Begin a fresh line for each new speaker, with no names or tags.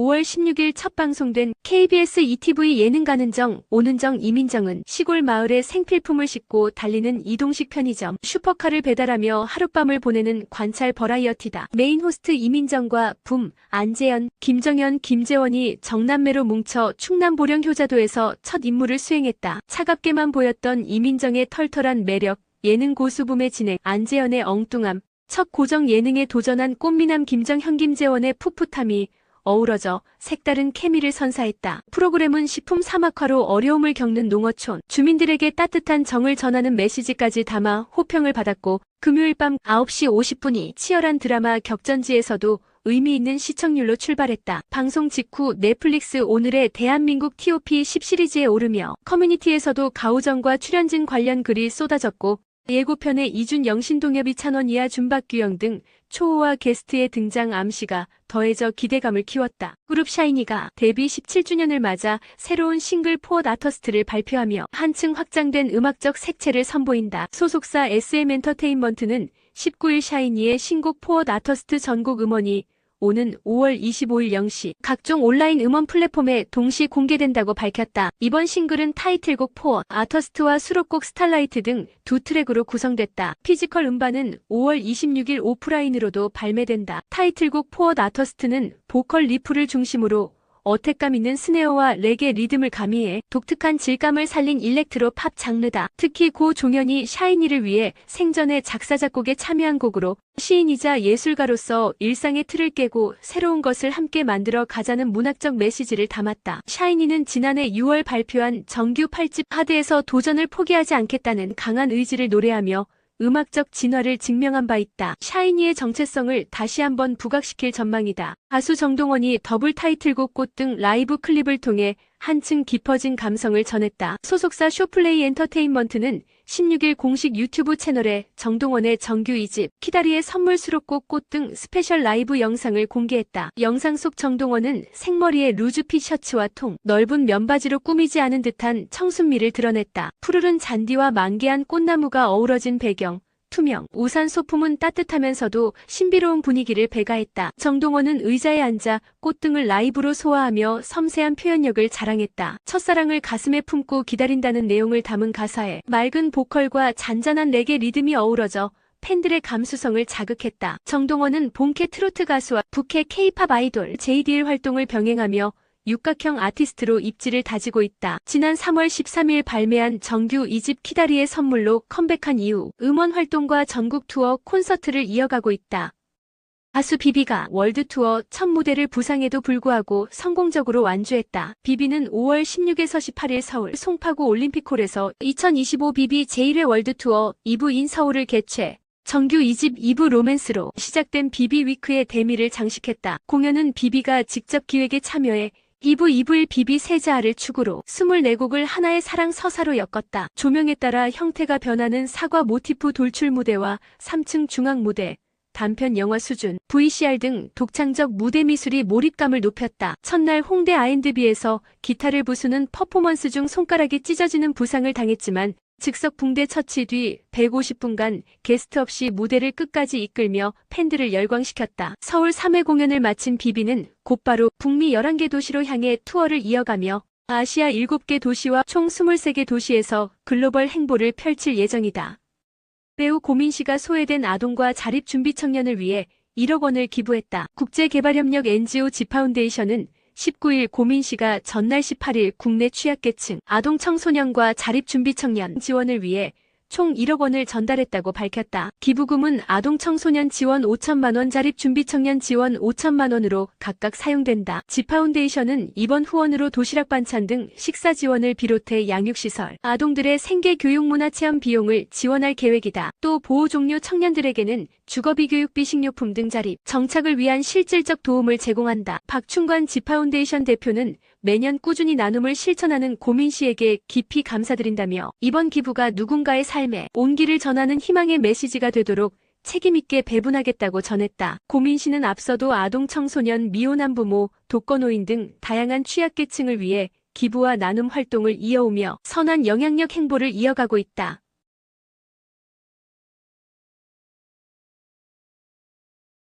5월 16일 첫 방송된 KBS ETV 예능 가는 정, 오는 정 이민정은 시골 마을에 생필품을 싣고 달리는 이동식 편의점 슈퍼카를 배달하며 하룻밤을 보내는 관찰 버라이어티다. 메인 호스트 이민정과 붐, 안재현, 김정현, 김재원이 정남매로 뭉쳐 충남 보령 효자도에서 첫 임무를 수행했다. 차갑게만 보였던 이민정의 털털한 매력, 예능 고수붐의 진행, 안재현의 엉뚱함, 첫 고정 예능에 도전한 꽃미남 김정현 김재원의 풋풋함이 어우러져 색다른 케미를 선사했다. 프로그램은 식품 사막화로 어려움을 겪는 농어촌 주민들에게 따뜻한 정을 전하는 메시지까지 담아 호평을 받았고 금요일 밤 9시 50분이 치열한 드라마 격전지에서도 의미 있는 시청률로 출발했다. 방송 직후 넷플릭스 오늘의 대한민국 TOP 10 시리즈에 오르며 커뮤니티에서도 가우정과 출연진 관련 글이 쏟아졌고 예고편에 이준 영 신동엽이 찬원 이하 준박규영 등 초호화 게스트의 등장 암시가 더해져 기대감을 키웠다. 그룹 샤이니가 데뷔 17주년을 맞아 새로운 싱글 포어 아터스트를 발표하며 한층 확장된 음악적 색채를 선보인다. 소속사 SM 엔터테인먼트는 19일 샤이니의 신곡 포어 아터스트 전곡 음원이 오는 5월 25일 0시 각종 온라인 음원 플랫폼에 동시 공개된다고 밝혔다. 이번 싱글은 타이틀곡 포어, 아터스트와 수록곡 스탈라이트 등 두 트랙으로 구성됐다. 피지컬 음반은 5월 26일 오프라인으로도 발매된다. 타이틀곡 포어 아터스트는 보컬 리프를 중심으로 어택감 있는 스네어와 레게 리듬을 가미해 독특한 질감을 살린 일렉트로 팝 장르다. 특히 고 종현이 샤이니를 위해 생전에 작사 작곡에 참여한 곡으로 시인이자 예술가로서 일상의 틀을 깨고 새로운 것을 함께 만들어 가자는 문학적 메시지를 담았다. 샤이니는 지난해 6월 발표한 정규 8집 하드에서 도전을 포기하지 않겠다는 강한 의지를 노래하며 음악적 진화를 증명한 바 있다. 샤이니의 정체성을 다시 한번 부각시킬 전망이다. 가수 정동원이 더블 타이틀곡 꽃 등 라이브 클립을 통해 한층 깊어진 감성을 전했다. 소속사 쇼플레이 엔터테인먼트는 16일 공식 유튜브 채널에 정동원의 정규 2집, 키다리의 선물 수록곡 꽃 등 스페셜 라이브 영상을 공개했다. 영상 속 정동원은 생머리에 루즈핏 셔츠와 통, 넓은 면바지로 꾸미지 않은 듯한 청순미를 드러냈다. 푸르른 잔디와 만개한 꽃나무가 어우러진 배경, 투명, 우산 소품은 따뜻하면서도 신비로운 분위기를 배가했다. 정동원은 의자에 앉아 꽃등을 라이브로 소화하며 섬세한 표현력을 자랑했다. 첫사랑을 가슴에 품고 기다린다는 내용을 담은 가사에 맑은 보컬과 잔잔한 레게 리듬이 어우러져 팬들의 감수성을 자극했다. 정동원은 본캐 트로트 가수와 북캐 케이팝 아이돌 JDL 활동을 병행하며 육각형 아티스트로 입지를 다지고 있다. 지난 3월 13일 발매한 정규 2집 키다리의 선물로 컴백한 이후 음원 활동과 전국 투어 콘서트를 이어가고 있다. 가수 비비가 월드 투어 첫 무대를 부상에도 불구하고 성공적으로 완주했다. 비비는 5월 16에서 18일 서울 송파구 올림픽홀에서 2025 비비 제1회 월드 투어 2부 인 서울을 개최. 정규 2집 2부 로맨스로 시작된 비비 위크의 대미를 장식했다. 공연은 비비가 직접 기획에 참여해 2부 2부의 비비 세자를 축으로 24곡을 하나의 사랑 서사로 엮었다. 조명에 따라 형태가 변하는 사과 모티프 돌출 무대와 3층 중앙 무대, 단편 영화 수준, VCR 등 독창적 무대 미술이 몰입감을 높였다. 첫날 홍대 아인드비에서 기타를 부수는 퍼포먼스 중 손가락이 찢어지는 부상을 당했지만 즉석 붕대 처치 뒤 150분간 게스트 없이 무대를 끝까지 이끌며 팬들을 열광시켰다. 서울 3회 공연을 마친 비비는 곧바로 북미 11개 도시로 향해 투어를 이어가며 아시아 7개 도시와 총 23개 도시에서 글로벌 행보를 펼칠 예정이다. 배우 고민 씨가 소외된 아동과 자립 준비 청년을 위해 1억 원을 기부했다. 국제개발협력 NGO 지파운데이션은 19일 고민 씨가 전날 18일 국내 취약계층 아동 청소년과 자립 준비 청년 지원을 위해 총 1억 원을 전달했다고 밝혔다. 기부금은 아동 청소년 지원 5천만 원, 자립 준비 청년 지원 5천만 원으로 각각 사용된다. 지파운데이션은 이번 후원으로 도시락 반찬 등 식사 지원을 비롯해 양육시설, 아동들의 생계 교육 문화 체험 비용을 지원할 계획이다. 또 보호 종료 청년들에게는 주거비 교육비 식료품 등 자립, 정착을 위한 실질적 도움을 제공한다. 박충관 지파운데이션 대표는 매년 꾸준히 나눔을 실천하는 고민 씨에게 깊이 감사드린다며 이번 기부가 누군가의 삶에 온기를 전하는 희망의 메시지가 되도록 책임있게 배분하겠다고 전했다. 고민 씨는 앞서도 아동 청소년 미혼한 부모, 독거노인 등 다양한 취약계층을 위해 기부와 나눔 활동을 이어오며 선한 영향력 행보를 이어가고 있다.